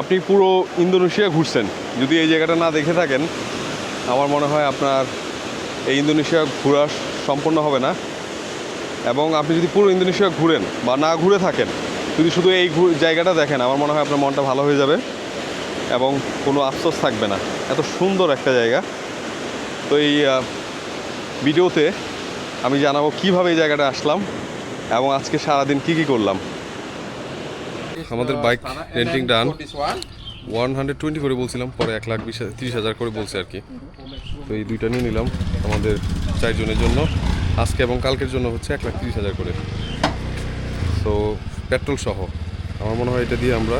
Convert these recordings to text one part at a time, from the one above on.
আপনি পুরো ইন্দোনেশিয়া ঘুরছেন। যদি এই জায়গাটা না দেখে থাকেন, আমার মনে হয় আপনার এই ইন্দোনেশিয়া ঘোরা সম্পন্ন হবে না। এবং আপনি যদি পুরো ইন্দোনেশিয়া ঘুরেন বা না ঘুরে থাকেন, যদি শুধু এই জায়গাটা দেখেন, আমার মনে হয় আপনার মনটা ভালো হয়ে যাবে এবং কোনো আফসোস থাকবে না। এত সুন্দর একটা জায়গা। তো এই ভিডিওতে আমি জানাব কীভাবে এই জায়গাটা আসলাম এবং আজকে সারাদিন কী কী করলাম। আমাদের bike renting done one hundred twenty করে বলছিলাম পরে এক লাখ বিশ তিরিশ হাজার করে বলছে আর কি। তো এই দুইটা নিয়ে নিলাম আমাদের চারজনের জন্য। আজকে এবং কালকের জন্য হচ্ছে এক লাখ তিরিশ হাজার করে। তো পেট্রোল সহ। আমার মনে হয় এটা দিয়ে আমরা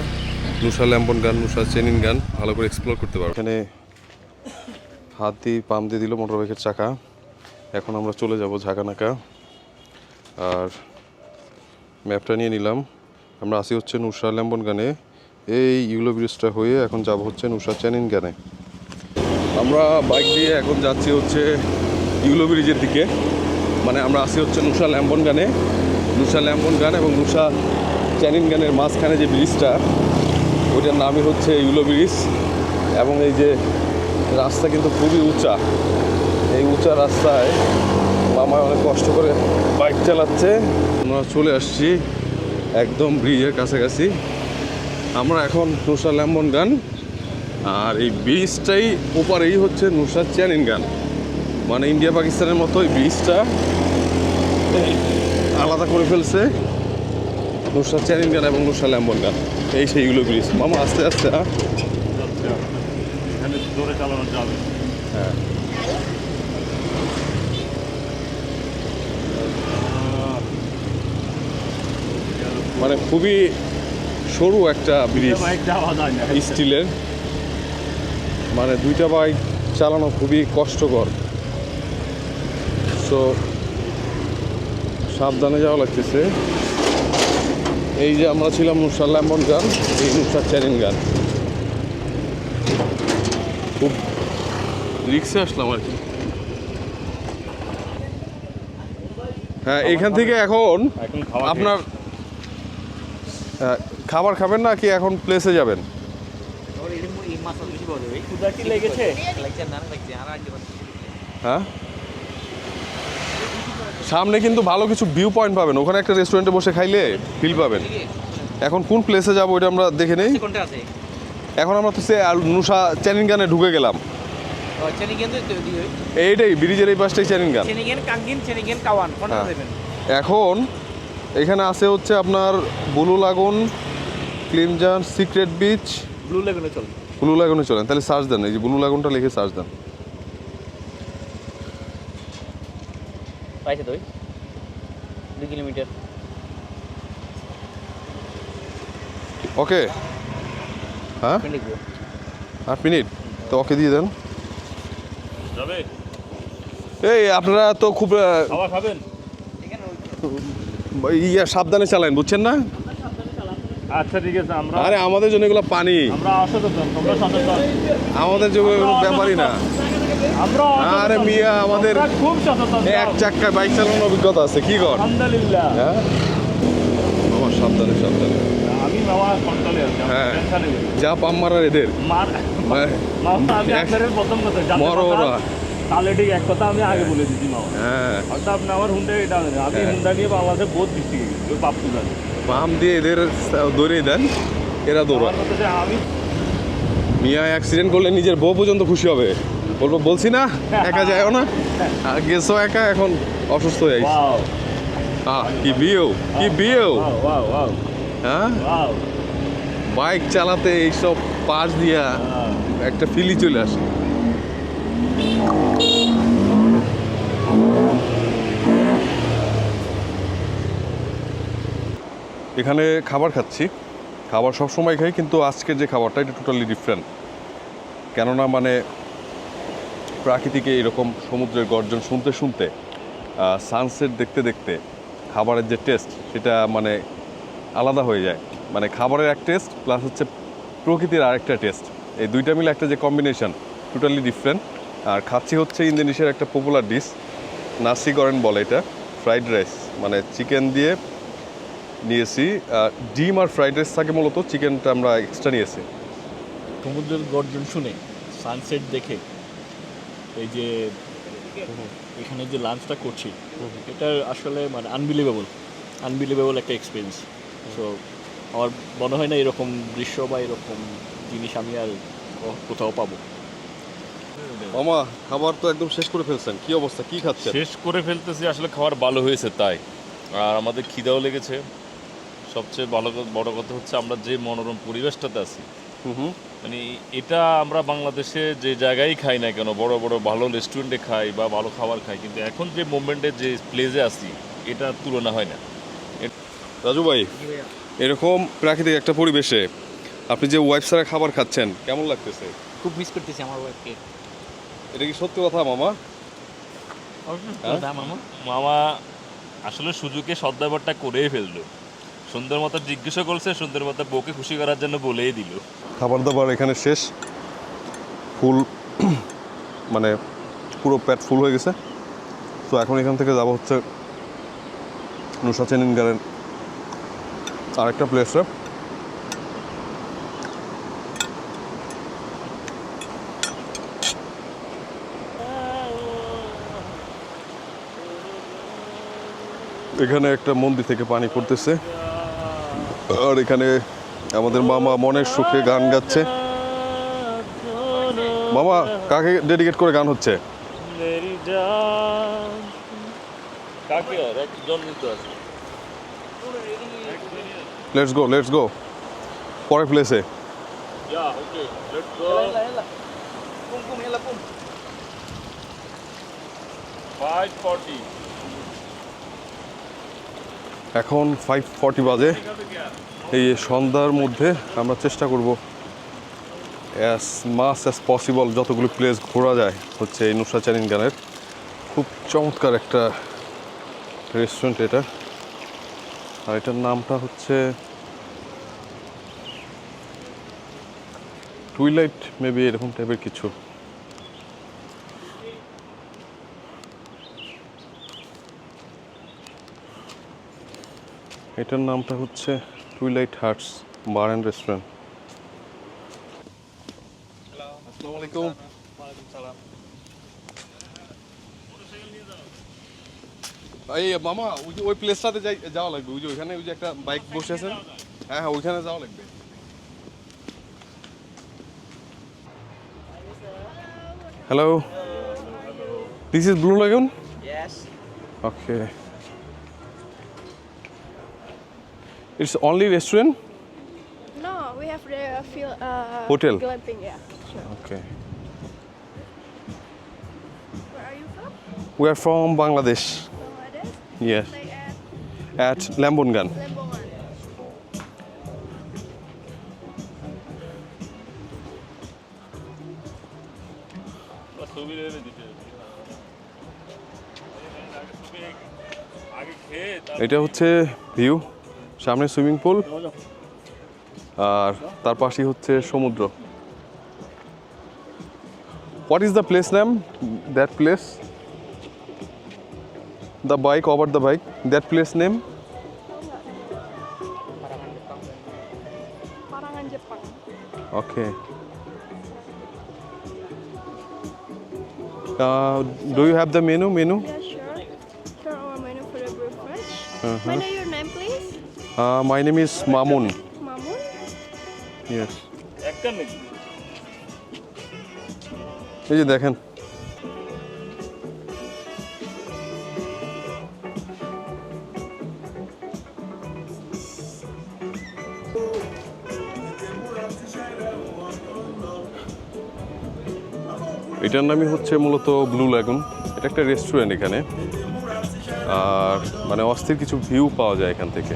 নুসা ল্যাম্বন গান নুসা চেনিন গান ভালো করে এক্সপ্লোর করতে পারব। এখানে হাত দিয়ে পাম্প দিয়ে দিল মোটর বাইকের চাকা। এখন আমরা চলে যাব ঝাঁকানাকা। আর ম্যাপটা নিয়ে নিলাম। আমরা আসি হচ্ছে নুসা ল্যাম্বন গানে। এই ইউলো ব্রিজটা হয়ে এখন যাব হচ্ছে নুসা চ্যানিন গানে। আমরা বাইক দিয়ে এখন যাচ্ছি হচ্ছে ইউলো ব্রিজের দিকে। মানে আমরা আসি হচ্ছে নুসা ল্যাম্বন গানে। নুসা ল্যাম্বন গান এবং নুসা চ্যানিন গানের মাঝখানে যে ব্রিজটা, ওইটার নামই হচ্ছে ইউলো ব্রিজ। এবং এই যে রাস্তা কিন্তু খুবই উঁচা। এই উঁচা রাস্তায় মামা অনেক কষ্ট করে বাইক চালাচ্ছে। আমরা চলে আসছি একদম ব্রিজের কাছাকাছি। আমরা এখন নুসা ল্যাম্বন গান, আর এই ব্রিজটাই ওপারেই হচ্ছে নুসা চ্যানিন গান। মানে ইন্ডিয়া পাকিস্তানের মতো এই ব্রিজটা আলাদা করে ফেলছে নুসা চ্যানিন গান এবং নুসা ল্যাম্বন গান। এই সেইগুলো ব্রিজ। মামা, আস্তে আস্তে এখানে জোরে চালানো যাবে। মানে খুবই সরু একটা ব্রিজ। স্টিলের। মানে দুইটা বাইক চালানো খুবই কষ্টকর। সো সাবধানে যাওয়া লাগতেছে। এই যে আমরা ছিলাম নুসার ল্যাম্বন গান এই নুসার চ্যারিন গান। খুব রিক্সে আসলাম আর কি। হ্যাঁ এখান থেকে এখন আপনার খাবার খাবেন না কি এখন প্লেসে যাবেন? লেগেছে? হ্যাঁ? সামনে কিন্তু ভালো কিছু ভিউ পয়েন্ট পাবেন। ওখানে একটা রেস্টুরেন্টে বসে খাইলে ফিল পাবেন। এখন কোন প্লেসে যাব ওইটা আমরা দেখে নেই। এখন আমরা তো সে নুসা চ্যানিনগানে ঢুকে গেলাম। এইটাই ব্রিজের এই পাশটাই চ্যানিনগান হ্যাঁ। এখন এখানে আছে হচ্ছে আপনার বুলু লাগুন ক্লিনজান সিক্রেট বিচ ব্লু লেগুনে চল। ব্লু লাগুনে চলেন তাহলে সার্চ দেন এই যে ব্লু লাগুনটা লিখে সার্চ দেন। পাইছে তো দুই কিলোমিটার। ওকে। হ্যাঁ? আট মিনিট তো ওকে দিয়ে দেন। যাবে? এই আপনারা তো খুব খাবেন? ইয়া সাবধানে চালান বুঝছেন না আচ্ছা ঠিক আছে আমরা আরে আমাদের জন্য এগুলো পানি আমরা অসচেতন তোমরা সচেতন আমাদের জন্য ব্যাপারই না আমরা আরে মিয়া, আমাদের- খুব সচেতন এক চাক্কায় বাইক চালানোর অভিজ্ঞতা আছে কি কর আলহামদুলিল্লাহ হ্যাঁ আমার সাবধানে সাবধানে আমি বাবা কন্ট্রোলে আছি হ্যাঁ। যা পাম মারার এদের মার হ্যাঁ। আমি আপনাদের প্রথম কথা মরো কথা- ওরা। তাহলে ঠিক এক কথা আমি আগে বলে দিচ্ছি মামা। হয়তো হয়তো আপনি আমার হুন্ডা এটা। আমি হ্যাঁ। হুন্ডা নিয়ে বাংলাদেশে বহুত বৃষ্টি গেছি ওই পাপ্পু জানে। পাম দিয়ে এদের দৌড়িয়ে দেন এরা দৌড়ায় আমি মিয়া অ্যাক্সিডেন্ট করলে নিজের বউ পর্যন্ত খুশি হবে। বলব বলছি না? একা যায়ও না? আর গেছো একা এখন অসুস্থ হয়ে ওয়াও। আহ কি বিয়েও? কি বিয়েও? হ্যাঁ? বাইক চালাতে এইসব পাশ দিয়া একটা ফিলি চলে আসে। এখানে খাবার খাচ্ছি। খাবার সব সময় খাই, কিন্তু আজকের যে খাবারটা, এটা টোটালি ডিফারেন্ট কেননা মানে প্রাকৃতিকে এরকম সমুদ্রের গর্জন শুনতে শুনতে সানসেট দেখতে দেখতে খাবারের যে টেস্ট সেটা মানে আলাদা হয়ে যায়। মানে খাবারের এক টেস্ট প্লাস হচ্ছে প্রকৃতির আরেকটা টেস্ট এই দুইটা মিলে একটা যে কম্বিনেশন টোটালি ডিফারেন্ট আর খাচ্ছি হচ্ছে ইন্দোনেশিয়ার একটা পপুলার ডিশ নাসি গরেন বলে এটা ফ্রাইড রাইস মানে চিকেন দিয়ে নিয়েছি। ডিম আর ফ্রাইড রাইস থাকে মূলত চিকেনটা আমরা এক্সট্রা নিয়েছি। সমুদ্রের গর্জন শুনে সানসেট দেখে এই যে এখানে যে লাঞ্চটা করছি, এটা আসলে মানে আনবিলিভেবল আনবিলিভেবল একটা এক্সপিরিয়েন্স সো আমার মনে হয় না এরকম দৃশ্য বা এরকম জিনিস আমি আর কোথাও পাবো। মামা খাবার তো একদম শেষ করে ফেলছেন। কি অবস্থা? কি খাচ্ছেন? শেষ করে ফেলতেছি আসলে খাবার ভালো হয়েছে তাই। আর আমাদের খিদাও লেগেছে। সবচেয়ে ভালো বড় কথা হচ্ছে আমরা যে মনোরম পরিবেশটাতে আছি। হুম হুম। মানে এটা আমরা বাংলাদেশে যে জায়গায় খাই না কেন বড় বড় ভালো রেস্টুরেন্টে খাই বা ভালো খাবার খাই কিন্তু এখন যে মোমেন্টে যে প্লেসে আছি এটা তুলনা হয় না। রাজু ভাই এরকম প্রাকৃতিক একটা পরিবেশে আপনি যে ওয়াইফ ছাড়া খাবার খাচ্ছেন কেমন লাগতেছে? খুব মিস করতেছি আমার ওয়াইফকে এটা কি সত্যি কথা মামা? হ্যাঁ? মামা। মামা আসলে সুযোগে সদ্ব্যবহারটা করেই ফেলল। সুন্দর মতো জিজ্ঞাসা করছে সুন্দর মতো বউকে খুশি করার জন্য বলেই দিল। খাবার দাবার এখানে শেষ। ফুল মানে পুরো পেট ফুল হয়ে গেছে। তো এখন এখান থেকে যাব হচ্ছে নুসা চেনিন গার্ডেন আরেকটা প্লেসে এখানে একটা মন্দির থেকে পানি পড়তেছে। আর এখানে আমাদের মামা মনের সুখে গান গাচ্ছে। মামা কাকে ডেডিকেট করে গান হচ্ছে? লেটস গো লেটস গো পরের প্লেসে ইয়া ওকে লেটস গো পুম পুম এলা পুম 540 এখন ফাইভ ফর্টি বাজে। এই সন্ধ্যার মধ্যে আমরা চেষ্টা করব অ্যাজ মাস অ্যাজ পসিবল যতগুলো প্লেস ঘোরা যায়, হচ্ছে এই নুসরা চ্যানিন গানের। খুব চমৎকার একটা রেস্টুরেন্ট এটা। আর এটার নামটা হচ্ছে টুইলাইট মেবি এরকম টাইপের কিছু। এটার নামটা হচ্ছে twilight hearts bar and restaurant. আসসালামু আলাইকুম। এই মামা ওই যে ওই প্লেসটাতে যাই যাওয়া লাগবে। ওই যে ওইখানে ওই যে একটা বাইক বসে আছেন? হ্যাঁ হ্যাঁ ওইখানে যাওয়া লাগবে। Hello this is blue lagoon okay it's only restaurant No, we have the feel, uh, Hotel? glamping, yeah. Sure. Okay. Where are you from? We are from Bangladesh. Bangladesh? Yes. Like at At আগে খেয়ে এটা হচ্ছে view সামনে swimming পুল আর তার পাশেই হচ্ছে সমুদ্র what is the place name that place the bike over the bike that place name. Okay do you have the menu menu Yeah, sure. Sure, our menu for the breakfast. Uh-huh. May Know your name, Mamun Mamun? Yes একটা নাকি এই যে দেখেন। এটার নামই হচ্ছে মূলত blue ল্যাগুন এটা একটা রেস্টুরেন্ট এখানে। আর মানে অস্থির কিছু ভিউ পাওয়া যায় এখান থেকে।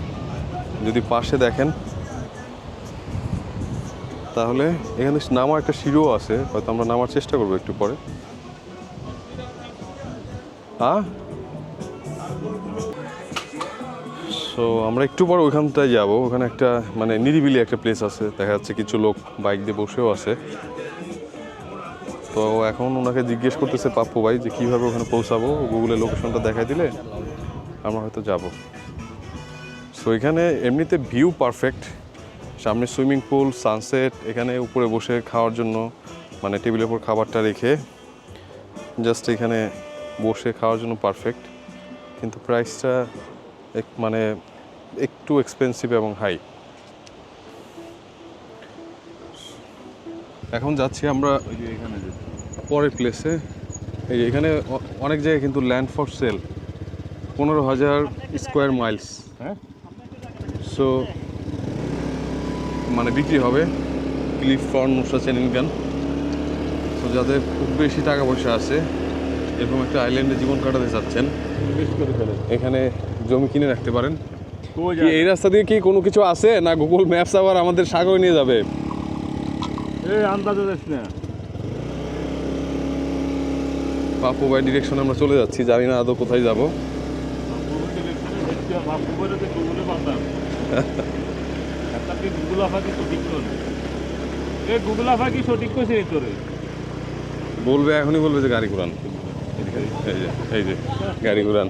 পাশে দেখেন, তাহলে এখানে নামার একটা সিঁড়িও আছে, হয়তো আমরা নামার চেষ্টা করব একটু পরে। হ্যাঁ সো আমরা একটু পর ওইখানটায় যাব। ওখানে একটা মানে নিরিবিলি একটা প্লেস আছে। দেখা যাচ্ছে কিছু লোক বাইক দিয়ে বসেও আছে। তো এখন ওনাকে জিজ্ঞেস করতেছে পাপ্পু ভাই যে কীভাবে ওখানে পৌঁছাবো? গুগলে লোকেশনটা দেখাই দিলে আমরা হয়তো যাব। সো এখানে এমনিতে ভিউ পারফেক্ট সামনে সুইমিং পুল সানসেট এখানে উপরে বসে খাওয়ার জন্য মানে টেবিলের উপর খাবারটা রেখে জাস্ট এখানে বসে খাওয়ার জন্য পারফেক্ট কিন্তু প্রাইসটা এক মানে একটু এক্সপেন্সিভ এবং হাই এখন যাচ্ছি আমরা এখানে পরের প্লেসে এই এখানে অনেক জায়গায় কিন্তু ল্যান্ড ফর সেল পনেরো হাজার স্কোয়ার মাইলস হ্যাঁ? সো মানে বিক্রি হবে ক্লিফ ফ্রন্ট নুসরা চেনিনগান তো যাদের খুব বেশি টাকা পয়সা আছে এরকম একটা আইল্যান্ডে জীবন কাটাতে চাচ্ছেন এখানে জমি কিনে রাখতে পারেন। এই রাস্তা দিয়ে কি কোনো কিছু আছে না গুগল ম্যাপস আবার আমাদের সাগরে নিয়ে যাবে? এই আন্দাজে না। পাপু বাই ডিরেকশন আমরা চলে যাচ্ছি জানি না আদৌ কোথায় যাব গুগলে পাতাম কি গুগল আফা কি সঠিক এ গুগল আফা কি সঠিক এই তোরে? বলবে এখনই বলবে যে গাড়ি ঘুরান। এই যে এই যে গাড়ি ঘুরান।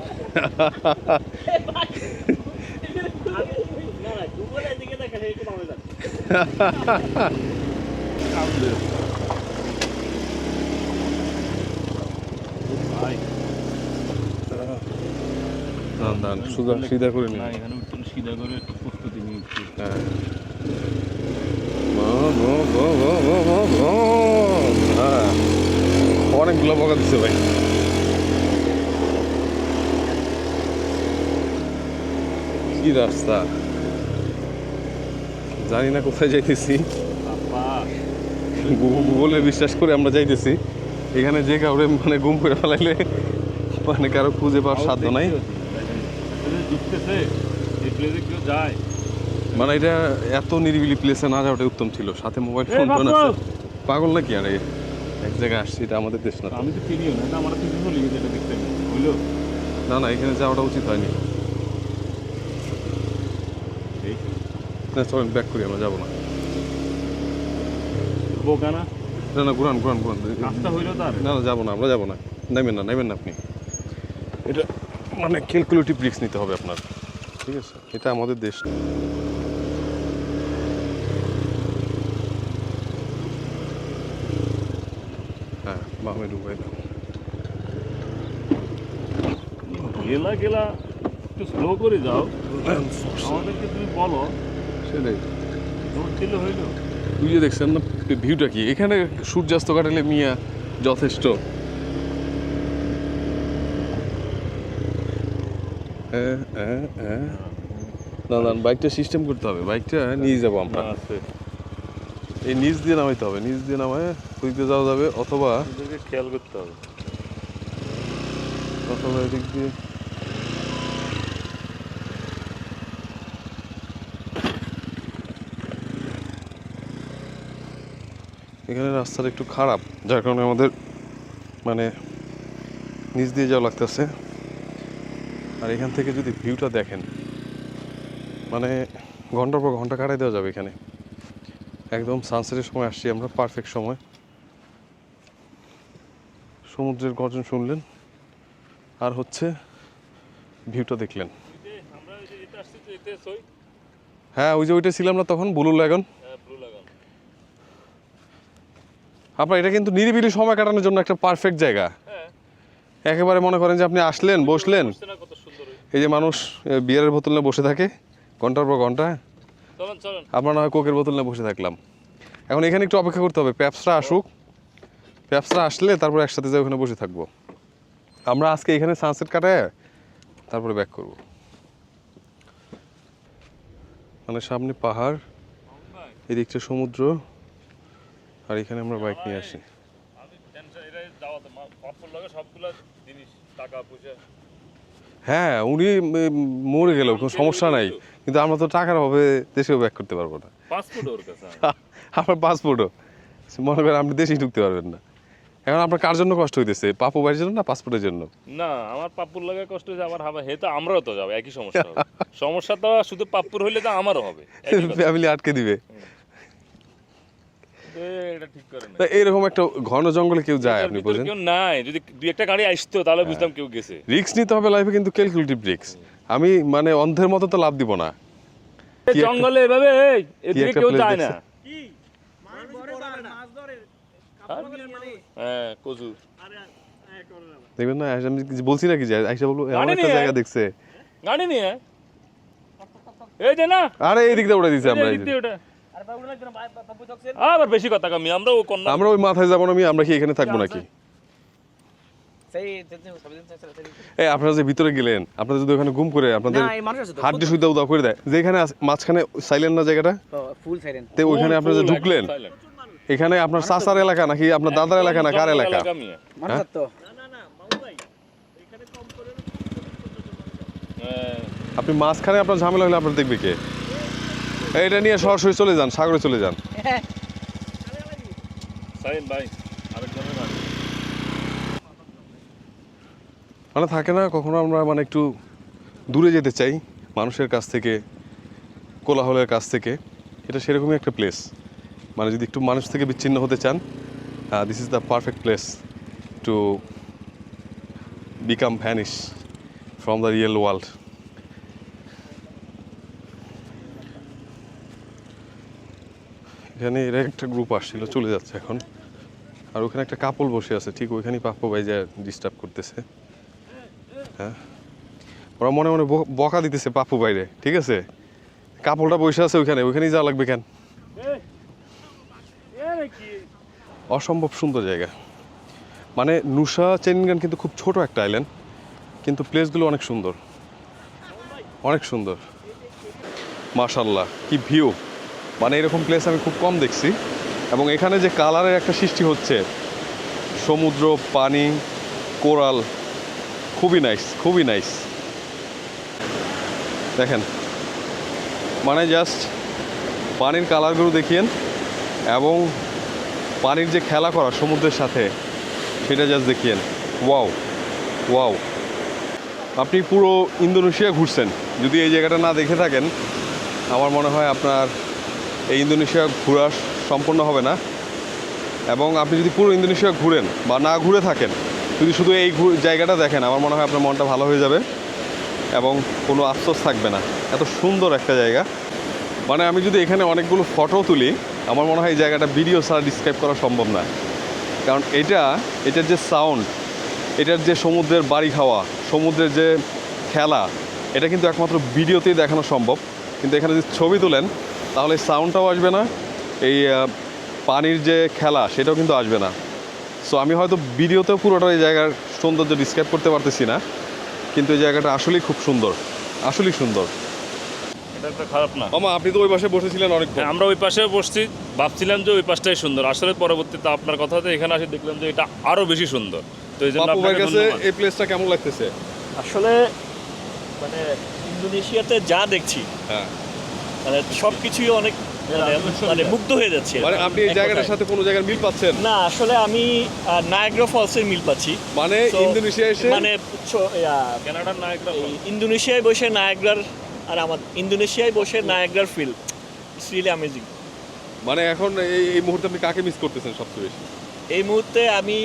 সিধা করে নিন। সিধা করে বকা দিচ্ছে ভাই কি রাস্তা? জানি না কোথায় যাইতেছি। গুগলে বিশ্বাস করে আমরা যাইতেছি এখানে যে কাউরে মানে গুম করে ফেলাইলে মানে কারও খুঁজে পাওয়ার সাধ্য নাই যায় মানে এটা এত নিরিবিলি প্লেসে না যাওয়াটাই উত্তম ছিল। সাথে মোবাইল ফোন টোন আছে। পাগল নাকি? আরে এক জায়গায় আসছি এটা আমাদের দেশ না আমি তো চিনিও না আমার চলে গেছে এটা দেখতে বুঝলো? না না এখানে যাওয়াটা উচিত হয়নি। না চলেন ব্যাক করি আমরা যাব না। বোকা না? না না ঘুরান ঘুরান ঘুরান। কাজটা হইল তার? না না যাব না আমরা যাব না। নেবেন না নেবেন না আপনি। এটা মানে ক্যালকুলেটিভ রিস্ক নিতে হবে আপনার। ঠিক আছে? এটা আমাদের দেশ বামে ঢুকাই দাও গেলা গেলা একটু স্লো করে যাও আমাদেরকে তুমি বলো সেটাই রোড ছিল হইল তুই যে দেখছেন না? ভিউটা কি? এখানে সূর্যাস্ত কাটালে মিয়া যথেষ্ট। না না বাইকটা সিস্টেম করতে হবে। বাইকটা নিয়ে যাব আমরা। আছে। এই নিচ দিয়ে নামাইতে হবে নিচ দিয়ে নামায় দিয়ে যাওয়া যাবে অথবা খেয়াল করতে হবে। অথবা এদিক দিয়ে এখানে রাস্তাটা একটু খারাপ যার কারণে আমাদের মানে নিচ দিয়ে যাওয়া লাগতেছে। আর এখান থেকে যদি ভিউটা দেখেন মানে ঘণ্টার পর ঘণ্টা কাটাই দেওয়া যাবে এখানে। একদম সানসেটের সময় আসছি আমরা পারফেক্ট সময়। সমুদ্রের গর্জন শুনলেন, আর হচ্ছে ভিউটা দেখলেন। হ্যাঁ ওই যে ওইটা ছিলাম না তখন ব্লু লাগান আপনার এটা কিন্তু নিরিবিলি সময় কাটানোর জন্য একটা পারফেক্ট জায়গা। একেবারে মনে করেন যে আপনি আসলেন, বসলেন। এই যে মানুষ বিয়ারের বোতল বসে থাকে, ঘণ্টার পর ঘণ্টা। আমরা না হয় কোকের বোতল নিয়ে বসে থাকলাম। এখন এখানে একটু অপেক্ষা করতে হবে প্যাপসরা আসুক। প্যাপসরা আসলে তারপর একসাথে যাই ওখানে বসে থাকব। আমরা আজকে এখানে সানসেট কাটায় তারপরে ব্যাক করব। মানে সামনে পাহাড় এদিকটা সমুদ্র আর এখানে আমরা বাইক নিয়ে আসি। হ্যাঁ উনি মরে গেল কোনো সমস্যা নাই। কিন্তু আমরা তো টাকার অভাবে দেশেও ব্যাক করতে পারব না। পাসপোর্ট ওর কাছে আমার পাসপোর্টও মনে করেন আপনি দেশেই ঢুকতে পারবেন না। এখন আপনার কার জন্য কষ্ট হইতেছে? পাপু জন্য না পাসপোর্টের জন্য? না আমার পাপ্পুর লাগে কষ্ট হচ্ছে আমার হবে। আমরাও তো যাব একই সমস্যা সমস্যা তো শুধু পাপ্পুর হইলে তো আমারও হবে। ফ্যামিলি আটকে দিবে। এ, এটা ঠিক করে না। তা এইরকম একটা ঘন জঙ্গলে কেউ যায় আপনি বোঝেন কেউ নাই। যদি দুই একটা গাড়ি আসতো তাহলে বুঝতাম কেউ গেছে। রিক্স নিতে হবে লাইফে কিন্তু ক্যালকুলেটিভ রিক্স আমি মানে অন্ধের মতো তো লাভ দিব না। জঙ্গলে এভাবে এদিকে কেউ যায় না। হ্যাঁ? কচু। দেখবেন না আমি বলছি নাকি? যে আইসা বলব এমন একটা জায়গা দেখছে। গাড়ি নিয়ে এই যে না। আরে এই দিক উড়ে দিছে আমরা এই এদিক যে। দিয়ে ওটা। আবার বেশি কথা কামি। আমরা ও কন্যা। আমরা ওই মাথায় যাব না আমি আমরা কি এখানে থাকব নাকি? এই আপনারা যে ভিতরে গেলেন আপনারা যদি ওখানে গুম করে আপনাদের হাড্ডি সুবিধা উদা করে দেয়। যেখানে মাঝখানে সাইলেন্ট না জায়গাটা? ফুল সাইলেন তে ওইখানে আপনারা যে ঢুকলেন এখানে আপনার চাচার এলাকা নাকি আপনার দাদার এলাকা না কার এলাকা? হ্যাঁ, আপনি মাঝখানে আপনার ঝামেলা হলে আপনার দেখবে কে? এটা নিয়ে সরাসরি চলে যান সাগরে চলে যান। সাইন ভাই আরেকজনের বাড়ি। মানে থাকে না, কখনো আমরা মানে একটু দূরে যেতে চাই, মানুষের কাছ থেকে, কোলাহলের কাছ থেকে। এটা সেরকমই একটা প্লেস মানে যদি একটু মানুষ থেকে বিচ্ছিন্ন হতে চান this is the perfect place to become vanish from the real world এখানে এরা একটা গ্রুপ আসছিল, চলে যাচ্ছে এখন। আর ওখানে একটা কাপল বসে আছে, ঠিক ওইখানেই পাপ্পু ভাই যে ডিস্টার্ব করতেছে। হ্যাঁ? ওরা মনে মনে বকা দিতেছে পাপু বাইরে ঠিক আছে? কাপড়টা বসে আছে ওইখানে, ওইখানেই যাওয়া লাগবে কেন? অসম্ভব সুন্দর জায়গা। মানে নুসা চেনগান কিন্তু খুব ছোট একটা আইল্যান্ড কিন্তু প্লেসগুলো অনেক সুন্দর। অনেক সুন্দর। মাশাল্লাহ কি ভিউ মানে এরকম প্লেস আমি খুব কম দেখছি। এবং এখানে যে কালারের একটা সৃষ্টি হচ্ছে, সমুদ্র, পানি, কোরাল খুবই নাইস খুবই নাইস দেখেন মানে জাস্ট পানির কালারগুলো দেখিয়েন এবং পানির যে খেলা করা সমুদ্রের সাথে, সেটা জাস্ট দেখিয়েন। ওয়াও ওয়াও আপনি পুরো ইন্দোনেশিয়া ঘুরছেন। যদি এই জায়গাটা না দেখে থাকেন, আমার মনে হয় আপনার এই ইন্দোনেশিয়া ঘোরা সম্পূর্ণ হবে না। এবং আপনি যদি পুরো ইন্দোনেশিয়া ঘুরেন বা না ঘুরে থাকেন যদি শুধু এই জায়গাটা দেখেন, আমার মনে হয় আপনার মনটা ভালো হয়ে যাবে এবং কোনো আফসোস থাকবে না। এত সুন্দর একটা জায়গা। মানে আমি যদি এখানে অনেকগুলো ফটো তুলি, আমার মনে হয় এই জায়গাটা ভিডিও ছাড়া ডিসক্রাইব করা সম্ভব না। কারণ এটা, এটার যে সাউন্ড এটার যে সমুদ্রের বাড়ি খাওয়া, সমুদ্রের যে খেলা, এটা কিন্তু একমাত্র ভিডিওতেই দেখানো সম্ভব। কিন্তু এখানে যদি ছবি তোলেন, তাহলে সাউন্ডটাও আসবে না, এই পানির যে খেলা, সেটাও কিন্তু আসবে না। সো আমি হয়তো ভিডিওতেও পুরোটা এই জায়গার সৌন্দর্য ডিসক্রাইব করতে পারতেছি না কিন্তু এই জায়গাটা আসলেই খুব সুন্দর আসলেই সুন্দর। এটা খারাপ না। আপনি তো ওই পাশে বসেছিলেন অনেক হ্যাঁ, আমরা ওই পাশে বসছি ভাবছিলাম যে ওই পাশটাই সুন্দর। আসলে পরবর্তীতে আপনার কথাতে এখানে আসে দেখলাম যে এটা আরও বেশি সুন্দর। তো এই জন্য বাপু কাছে এই প্লেসটা কেমন লাগতেছে? আসলে মানে ইন্দোনেশিয়াতে যা দেখছি হ্যাঁ। মানে সব কিছুই অনেক মানে- মানে মুগ্ধ হয়ে যাচ্ছে। মানে আপনি এই জায়গাটার সাথে কোনো জায়গার মিল পাচ্ছেন? না আসলে আমি নায়াগ্রা ফলসের মিল পাচ্ছি। মানে ইন্দোনেশিয়া এসে? মানে কানাডার নায়করা এই ইন্দোনেশিয়ায় বসে নায়াগ্রার আর আমার ইন্দোনেশিয়ায় বসে নায়াগ্রার ফিল ইটস রিয়েলি অ্যামেজিং মানে এখন এই এই মুহূর্তে আপনি কাকে মিস করতেছেন সবচেয়ে বেশি? এই মুহূর্তে আমি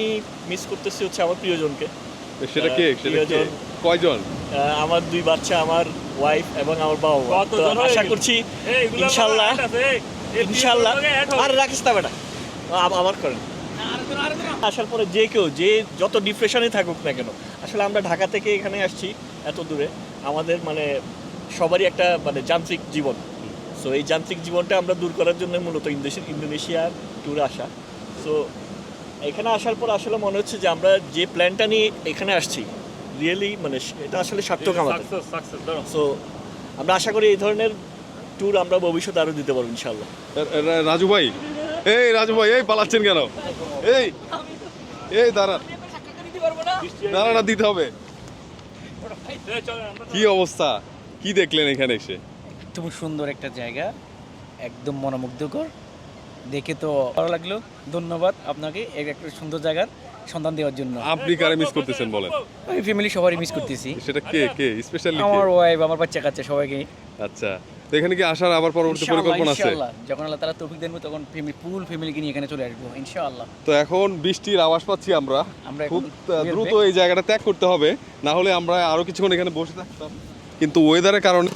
মিস করতেছি হচ্ছে আমার প্রিয়জনকে। সেটা কে? সেটা কে? প্রিয়জন। কয়জন? আমার দুই বাচ্চা আমার ওয়াইফ এবং আমার বাবা। মা। আশা করছি ইনশাল্লাহ ইনশাল্লাহ। আর রাখিস না বেটা আম- আমার করেন। আসার পরে যে কেউ যে যত ডিপ্রেশনে থাকুক না কেন আসলে আমরা ঢাকা থেকে এখানে আসছি এত দূরে। আমাদের মানে সবারই একটা মানে যান্ত্রিক জীবন। সো এই যান্ত্রিক জীবনটা আমরা দূর করার জন্য মূলত ইন্দোনেশিয়া ইন্দোনেশিয়ার ট্যুরে আসা। সো এখানে আসার পর আসলে মনে হচ্ছে যে আমরা যে প্ল্যানটা নিয়ে এখানে আসছি রিয়েলি মানে এটা আসলে সার্থক আমাদের। সো আমরা আশা করি এই ধরনের ট্যুর আমরা ভবিষ্যতে আরও দিতে পারব ইনশাল্লাহ রাজু ভাই এই রাজু ভাই এই পালাচ্ছেন কেন? এই এই দাঁড়ান। দাঁড়ানা দিতে হবে। কি অবস্থা? কি দেখলেন এখানে এসে? একদম সুন্দর একটা জায়গা একদম মনোমুগ্ধকর। দেখে তো ভালো লাগল। ধন্যবাদ আপনাকে এই একটা সুন্দর জায়গার সন্ধান দেওয়ার জন্য। আপনি কারে মিস করতেছেন বলেন? আমি ফ্যামিলি সবারই মিস করতেছি। সেটা কে কে? স্পেশালি আমার ওয়াইফ আমার বাচ্চা কাচ্চা সবাইকে। আচ্ছা। তো এখানে কি আসার আবার পরবর্তী পরিকল্পনা আছে? ইনশাআল্লাহ। যখন আল্লাহ তারা তৌফিক দেন তখন ফ্যামিলি ফুল ফ্যামিলিকে নিয়ে এখানে চলে আসব ইনশাআল্লাহ। তো এখন বৃষ্টির আওয়াজ পাচ্ছি আমরা। আমরা খুব দ্রুত এই জায়গাটা ত্যাগ করতে হবে। না হলে আমরা আরও কিছুক্ষণ এখানে বসে থাকতাম। কিন্তু ওয়েদারের কারণে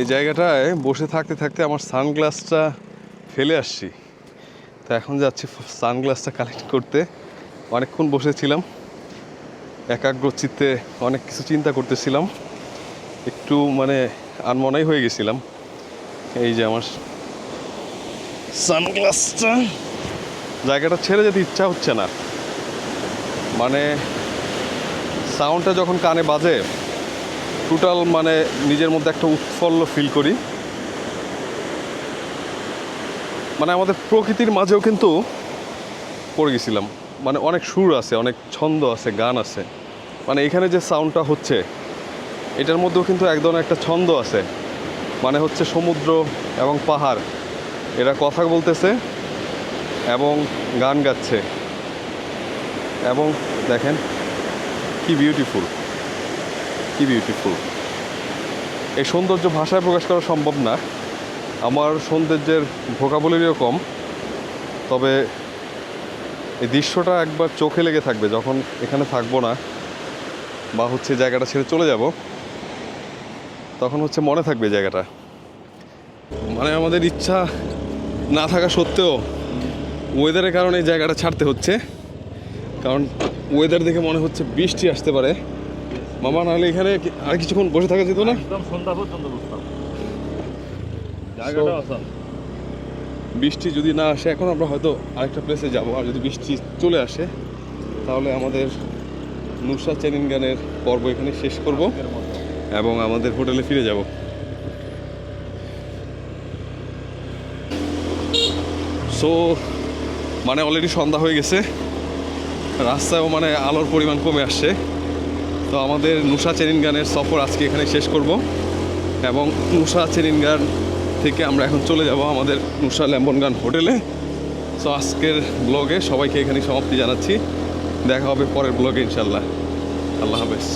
এই জায়গাটায় বসে থাকতে থাকতে আমার সানগ্লাসটা ফেলে আসছি। তো এখন যাচ্ছি সানগ্লাসটা কালেক্ট করতে। অনেকক্ষণ বসেছিলাম, একাগ্র চিত্তে অনেক কিছু চিন্তা করতেছিলাম, একটু মানে আনমনাই হয়ে গেছিলাম। এই যে আমার সানগ্লাসটা, জায়গাটা ছেড়ে যেতে ইচ্ছা হচ্ছে না। মানে সাউন্ডটা যখন কানে বাজে টোটাল মানে নিজের মধ্যে একটা উৎফল্ল ফিল করি। মানে আমাদের প্রকৃতির মাঝেও কিন্তু পড়ে গেছিলাম। মানে অনেক সুর আছে, অনেক ছন্দ আছে, গান আছে। মানে এখানে যে সাউন্ডটা হচ্ছে, এটার মধ্যেও কিন্তু এক ধরনের একটা ছন্দ আছে। মানে হচ্ছে সমুদ্র এবং পাহাড়। এরা কথা বলতেছে এবং গান গাচ্ছে। এবং দেখেন, কি বিউটিফুল কি বিউটিফুল এই সৌন্দর্য ভাষায় প্রকাশ করা সম্ভব না। আমার সৌন্দর্যের ভোকাবলিরও কম। তবে এই দৃশ্যটা একবার চোখে লেগে থাকবে যখন এখানে থাকব না বা হচ্ছে জায়গাটা ছেড়ে চলে যাব তখন হচ্ছে মনে থাকবে জায়গাটা। মানে আমাদের ইচ্ছা না থাকা সত্ত্বেও ওয়েদারের কারণে এই জায়গাটা ছাড়তে হচ্ছে কারণ ওয়েদার দেখে মনে হচ্ছে বৃষ্টি আসতে পারে। মামা নাহলে এখানে আর কিছুক্ষণ বসে থাকা যেত না? একদম সন্ধ্যা পর্যন্ত জায়গাটা বৃষ্টি যদি না আসে, এখন আমরা হয়তো আরেকটা প্লেসে যাব। আর যদি বৃষ্টি চলে আসে, তাহলে আমাদের নুসা চেনিন গানের পর্ব এখানে শেষ করব এবং আমাদের হোটেলে ফিরে যাব। সো মানে অলরেডি সন্ধ্যা হয়ে গেছে। রাস্তায়ও মানে আলোর পরিমাণ কমে আসছে। তো আমাদের নুসা চেনিন গানের সফর আজকে এখানে শেষ করব এবং নুসা চেনিন গান থেকে আমরা এখন চলে যাব আমাদের নুসা ল্যাম্বনগান হোটেলে। সো আজকের ব্লগে সবাইকে এখানে সমাপ্তি জানাচ্ছি। দেখা হবে পরের ব্লগে ইনশাল্লাহ আল্লাহ হাফেজ।